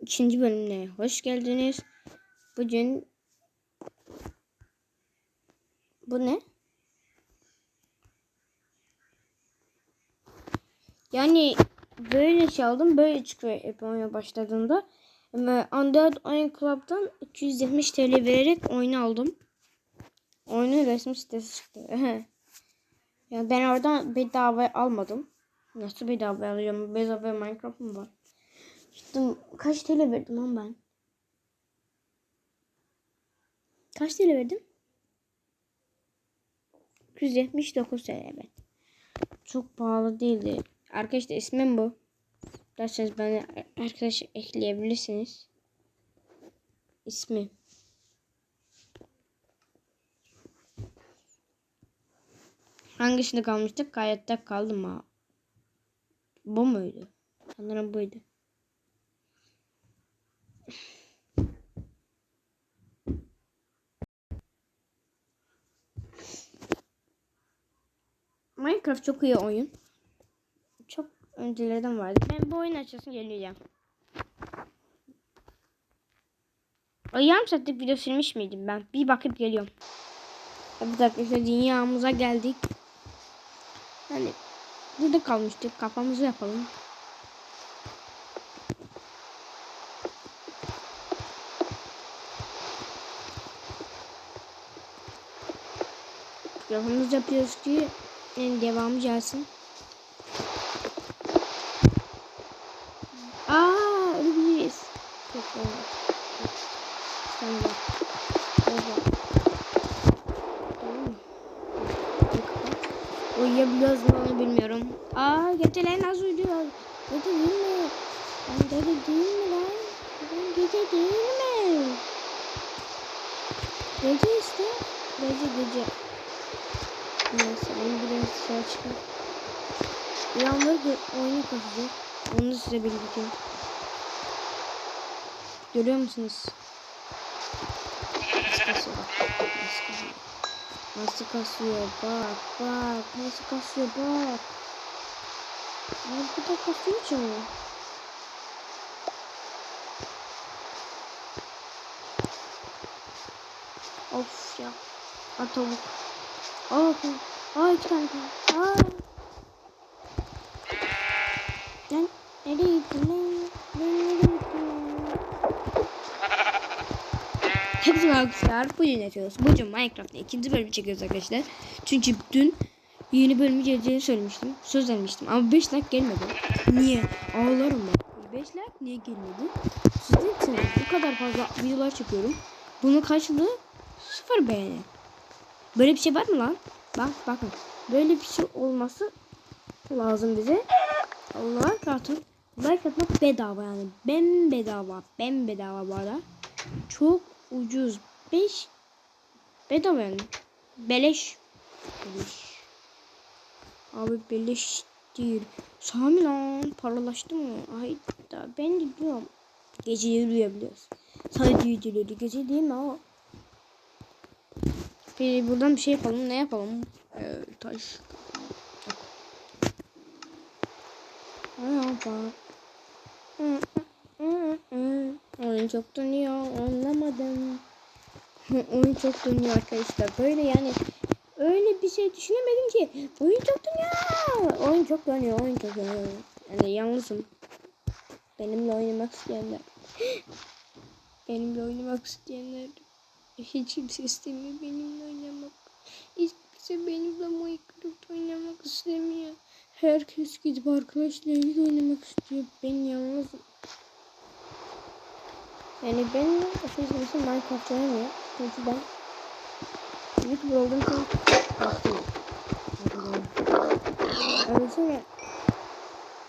ikinci bölümüne hoş geldiniz. Bugün bu ne? Yani böyle çaldım böyle çıkıyor hep oyuna başladığında. Ama Android Oyun Club'dan 270 TL vererek oyunu aldım. Oyunun resmi sitesi çıktı. yani ben oradan bedava almadım. Nasıl bedava alıyorum? Bedava Minecraft mı var? İşte kaç TL verdim lan ben? Kaç TL verdim? 279 TL evet. Çok pahalı değildi. Arkadaşlar ismim bu. Derseniz beni arkadaş ekleyebilirsiniz. İsmi. Hangisinde kalmıştık? Hayatta kaldım ha. Bu muydu? Sanırım buydu. Minecraft çok iyi oyun. Çok öncelerden vardı. Ben bu oyun açısın geleceğim. O yarım saatlik video silmiş miydim ben? Bir bakıp geliyorum. Evet arkadaşlar dünyamıza geldik. Hani burada kalmıştık. Kafamızı yapalım. Kafamızı yapıyoruz ki yani devamı gelsin. Aa ölebiliriz. Çok olmaz. Sen de. Oha. Uyuyabiliyoruz mu onu bilmiyorum. Aa gece lan az uyuyor. Gece değil mi? Lan gece değil mi lan? Lan gece değil mi? Gece işte. Gece gece. Neyse ben biraz dışarı çıkayım. Yağmur oyunu kasacak. Onu da size bildireyim. Görüyor musunuz? Nasıl kasıyor bak. Nasıl kasıyor. Bak bak. Nasıl kasıyor bak. Ay bu da kasıyor canım. Of ya. Tavuk. Aa. Aa iki tane tavuk. Aa. Lan nereye gittin lan? Ben nereye gittin lan? Hepsi arkadaşlar bu yönetiyoruz. Bugün Minecraft'ta ikinci bölümü çekiyoruz arkadaşlar. Çünkü dün yeni bölümü geleceğini söylemiştim. Söz vermiştim ama 5 like gelmedi. Niye? Ağlarım ben. 5 like niye gelmedi? Sizin için bu kadar fazla videolar çekiyorum. Bunun karşılığı sıfır beğeni. Böyle bir şey var mı lan? Bak bakın. Böyle bir şey olması lazım bize. Allah kartın like atmak bedava yani. Ben bedava. Ben bedava bu arada. Çok ucuz. 5 bedava yani. Beleş. Beleş. Abi beleş değil. Sami lan paralaştı mı? Ay da ben de diyorum. Geceleri duyabiliyoruz. Sadece geceleri. Gece değil mi ama? Peki buradan bir şey yapalım. Ne yapalım? Ee, taş. Oyun çok dönüyor anlamadım. Oyun çok dönüyor arkadaşlar. Böyle yani öyle bir şey düşünemedim ki. Oyun çok dönüyor. Oyun çok dönüyor. Oyun çok dönüyor. Yani yalnızım. Benimle oynamak isteyenler. Benimle oynamak isteyenler. Hiç kimse istemiyor benimle oynamak. Hiç kimse benimle Minecraft oynamak istemiyor. Herkes gidip arkadaşlarıyla oynamak istiyor. Ben yalnızım. Yani ben açıkçası Minecraft oynamıyor. Çünkü ben YouTuber olduğum için. Öylesine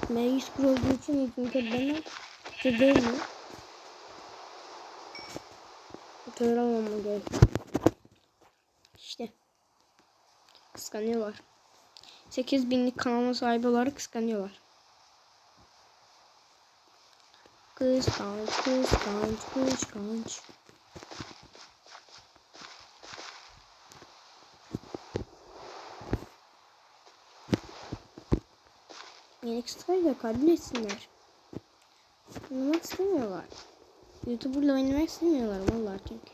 ben YouTuber olduğu için YouTube'da bana şey değil mi? Hatırlamam gerekiyor. İşte. Kıskanıyorlar. 8 binlik kanalına sahibi olarak kıskanıyorlar. Kıskanç, kıskanç, kıskanç. Yeni kıskançlar kabul etsinler. oynamak istemiyorlar. YouTuber'la oynamak istemiyorlar vallahi çünkü.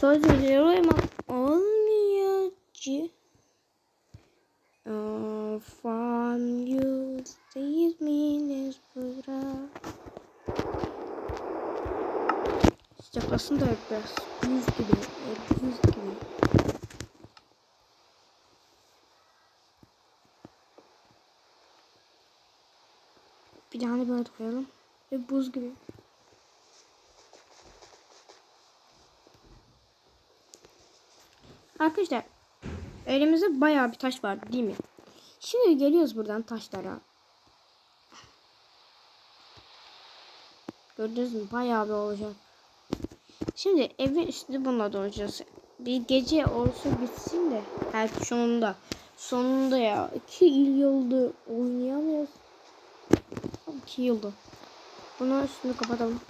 Söz veriyorum ama olmayacak. Oh, from you stays means bıra. Sıcaklasın da biraz. Buz gibi. Buz gibi. Bir tane böyle koyalım. Ve buz gibi. Arkadaşlar elimizde bayağı bir taş var değil mi? Şimdi geliyoruz buradan taşlara. Gördünüz mü? Bayağı bir olacak. Şimdi evin üstünde bununla dolacağız. Bir gece olsa bitsin de. Her sonunda. Sonunda ya. iki yıl oldu. Oynayamıyoruz. İki yıldı. Bunu üstünü kapatalım.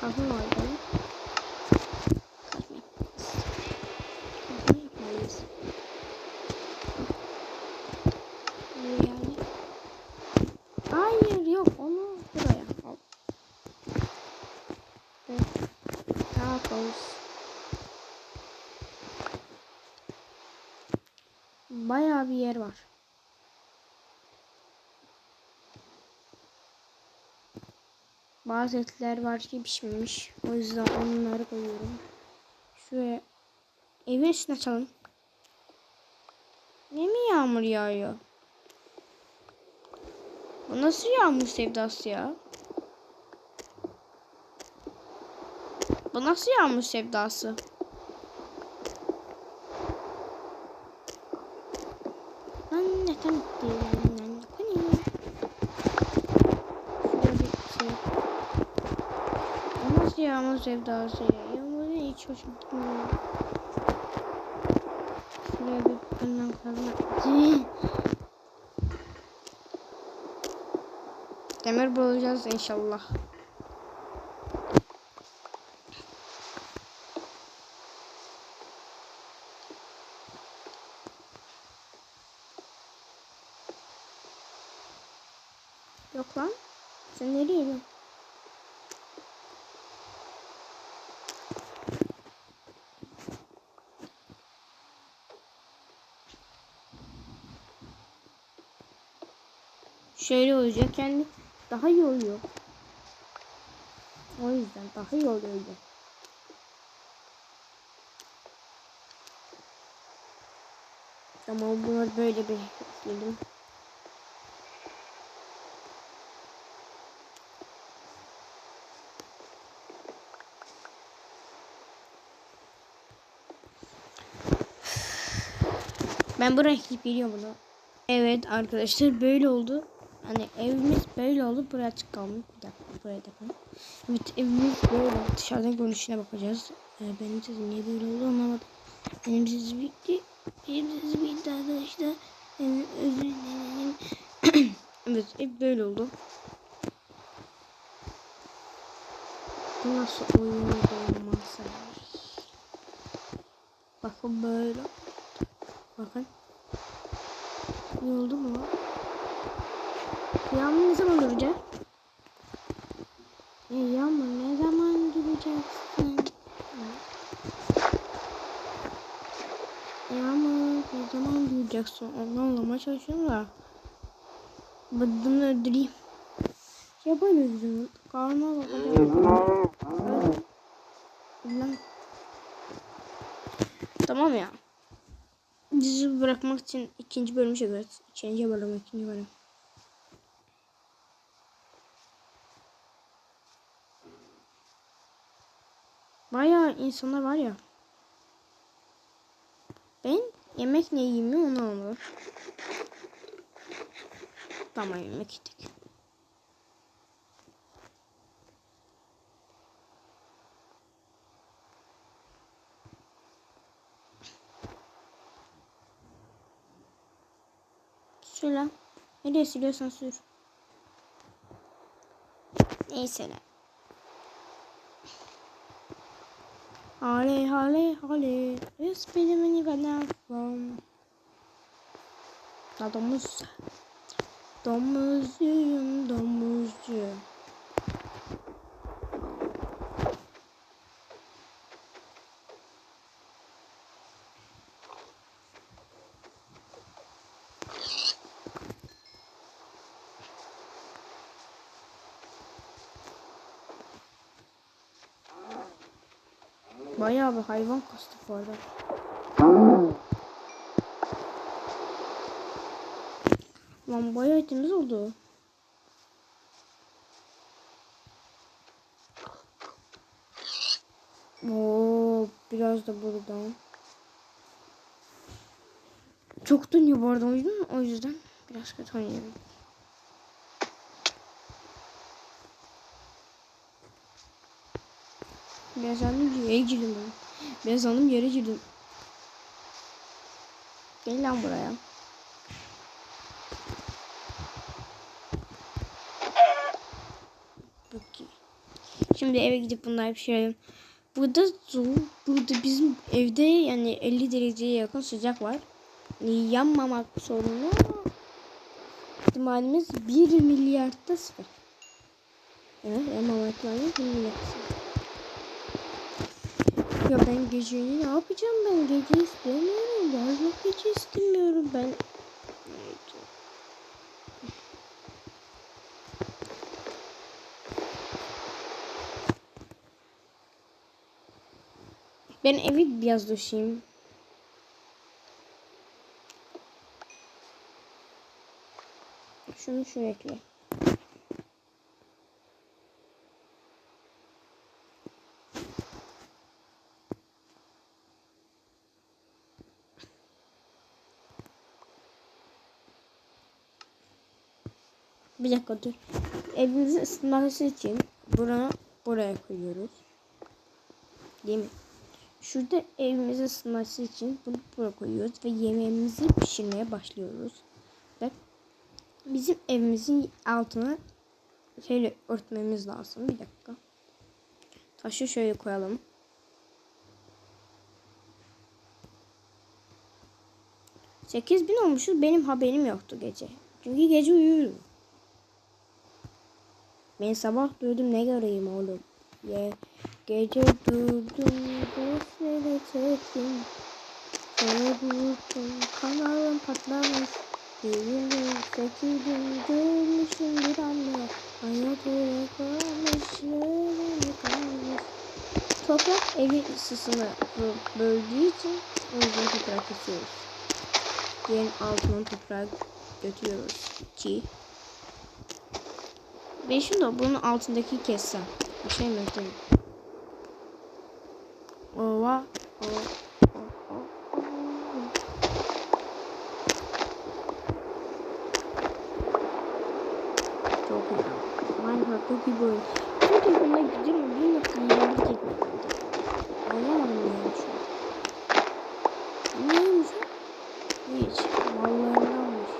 Kahve var. Kahve. Kahve yapmalıyız. Nereye yani? Hayır yok onu buraya al. Evet. Koyuz. Bayağı bir yer var. Bazı etler var ki pişmemiş. O yüzden onları koyuyorum. Şuraya evin üstüne açalım. Ne mi yağmur yağıyor? Bu nasıl yağmur sevdası ya? Bu nasıl yağmur sevdası? Anne tam değil. Şey. Yağmur sevdası ya? Yağmur hiç hoşuma gitmiyor. Şuraya bir pırlan kazma. Demir bulacağız inşallah. Yok lan. Sen nereye gidiyorsun? Şöyle olacak yani daha iyi oluyor. O yüzden daha iyi oluyor. Tamam bunu böyle bir ekledim. Ben buraya gidip geliyorum bunu. Evet arkadaşlar böyle oldu. Hani evimiz böyle oldu. Buraya açık. Bir dakika buraya da koyalım. Evet evimiz böyle. Dışarıdan görünüşüne bakacağız. Ee, benim sesim niye böyle oldu anlamadım. Benim sesim bitti. Benim sesim bitti arkadaşlar. Benim özür dilerim. evet ev böyle oldu. Bu nasıl oyun olmazsa. Bakın böyle. Bakın. İyi oldu mu? Yağmur ne zaman duracak? E, yağmur ne zaman duracaksın? Yağmur ne zaman duracaksın? Onu anlamaya çalışıyorum da. Bıddımı öldüreyim. Şey yapamıyorum. Karnıma bakacağım. Tamam ya. Dizi bırakmak için ikinci bölümü çekiyoruz. İkinci bölüm, ikinci bölüm. Bayağı insanlar var ya. Ben yemek ne yiyeyim mi onu anladım. Tamam yemek yedik. Lan. Nereye siliyorsan sür. Neyse lan. Hale hale hale. Esprimini ben Ya domuz. Domuzcuyum domuzcu. Bayağı bir hayvan kastık bu arada. Lan bayağı etimiz oldu. Oo, biraz da buradan. Çok dönüyor bu arada oyun. O yüzden biraz kötü oynuyorum. Ben sandım yere girdim ben. Ben sandım yere girdim. Gel lan buraya. Şimdi eve gidip bunları pişirelim. Burada soğuk, burada bizim evde yani 50 dereceye yakın sıcak var. Yanmamak sorunu ihtimalimiz 1 milyarda sıfır. Evet, yanmamak lazım 1 milyarda sıfır. Ya ben geceyi ne yapacağım ben gece istemiyorum. Yazlık gece istemiyorum ben. Ben evi biraz döşeyim. Şunu şuraya ekle. Bir dakika dur. Evimizin ısınması için buraya buraya koyuyoruz. Değil mi? Şurada evimizin ısınması için bunu buraya koyuyoruz ve yemeğimizi pişirmeye başlıyoruz. Ve bizim evimizin altına şöyle örtmemiz lazım. Bir dakika. Taşı şöyle koyalım. Bin olmuşuz. Benim haberim yoktu gece. Çünkü gece uyuyorum. Ben sabah duydum ne göreyim oğlum. Ye, gece durdum gözleri çektim. Sonra durdum kanalım patlamış. Birinin sekildim görmüşüm bir anda. Hayat öyle kalmış öyle kalmış. Toprak evi ısısını böldüğü için yüzden toprak kesiyoruz. Yerin altına toprak götürüyoruz ki ben şunu bunun altındaki kessem. Bir şey mi yapayım? Ova. O, o, o. Çok iyi. Minecraft gibi oyun. Şu telefonuna gidiyorum. Bir çekmek Anlamadım yani şu an. Neymiş o? Hiç. Mallarındanmış.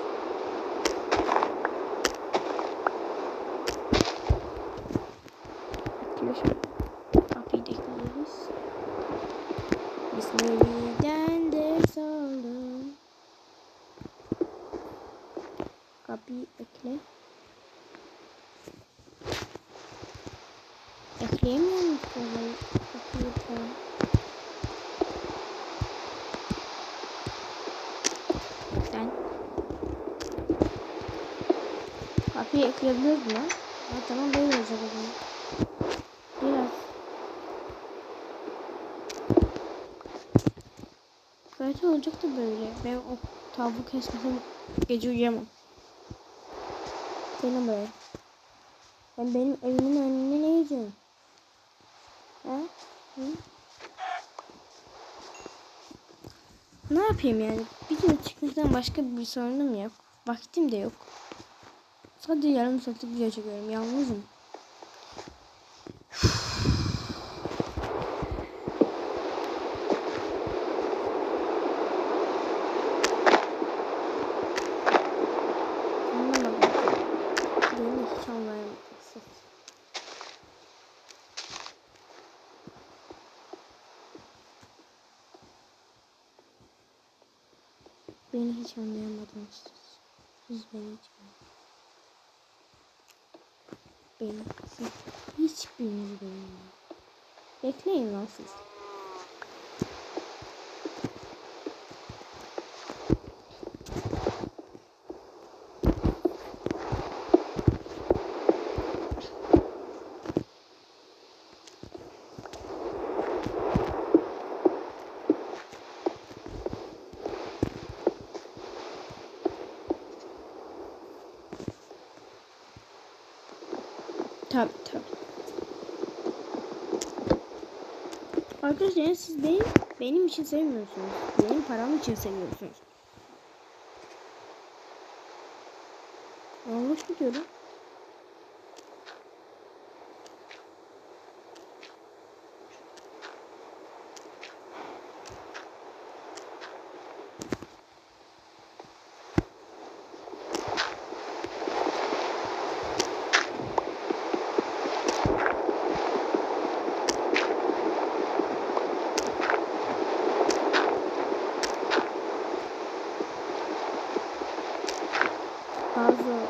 Arkadaşlar kapıyı da ekliyoruz. Bismillah'den ders aldım. Kapıyı ekle. Ekleyemiyor musun? Kapıyı falan. Sen kapıyı ekleyebiliriz mi? Ha, tamam böyle olacak o zaman. Biraz. Kötü olacak da böyle. Ben o tavuğu kesmesem gece uyuyamam. Senin böyle. Ben benim evimin önüne ne yiyeceğim? Ha? Hı? Ne yapayım yani? Gün çıkmaktan başka bir sorunum yok. Vaktim de yok. Sadece yarım saatlik video çekiyorum. Yalnızım. Anlamadım. Beni hiç anlayamadım. siz. Beni hiç anlayamadınız. Siz beni hiç. Beni siz hiçbiriniz beni anlayamadınız. Bekleyin lan siz. Arkadaşlar yani siz benim, benim için sevmiyorsunuz. Benim param için seviyorsunuz. Yanlış mı diyorum? 宝子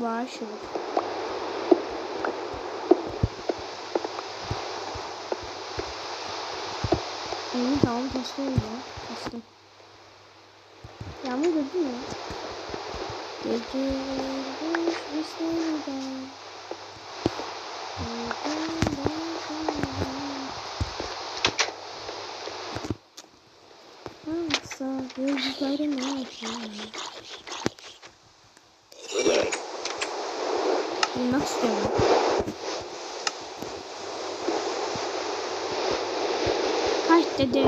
Var şu. Emin tamam taslı ya. Taslı. Yağmur gördün mü? Gece boş bir sevdan. Aksa gözlerim açıyor. Bilmek Kaç dedi.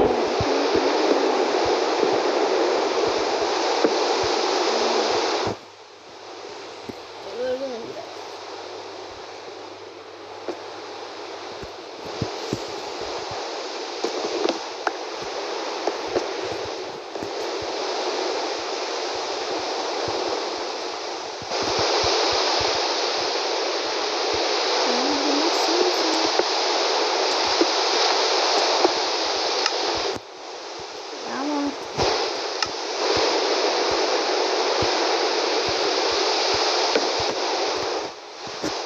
Yani bilmek istiyorum. Ama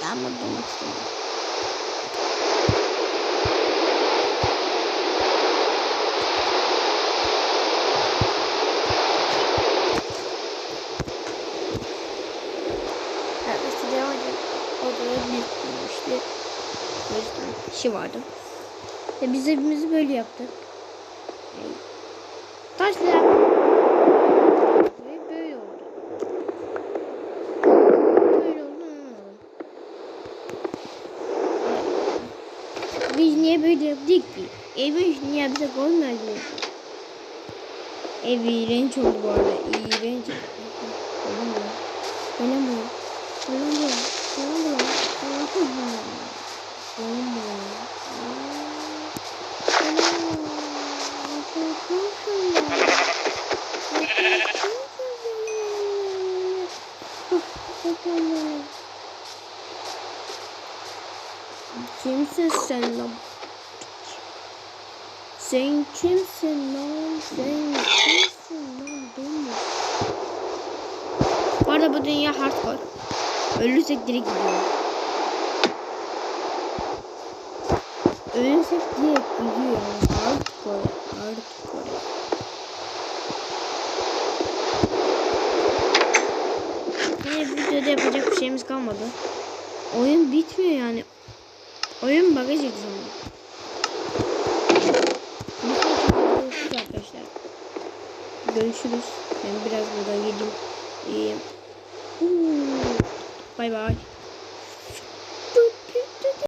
ben bunu demek istiyorum. Evet, işte hocam odaya bir girmişti. O yüzden işi vardı. Ve biz hepimizi böyle yaptık. Taşlar. Ve böyle oldu. Böyle oldu anlamadım. Biz niye böyle yaptık ki? Evi niye bize koymadı? Ev iğrenç oldu bu arada. İğrenç. Kimsin sen lan? Sen kimsin lan? Sen kimsin lan? Domuz. Bu arada bu dünya hardcore. Ölürsek direkt gidiyor. Ölürsek direkt gidiyor yani. Hardcore. Hardcore. Bu videoda yapacak bir şeyimiz kalmadı. Oyun bitmiyor yani. Oyun bagaj egzamı. Arkadaşlar. Görüşürüz. Ben biraz buradan gideyim. İyi. Bye bye.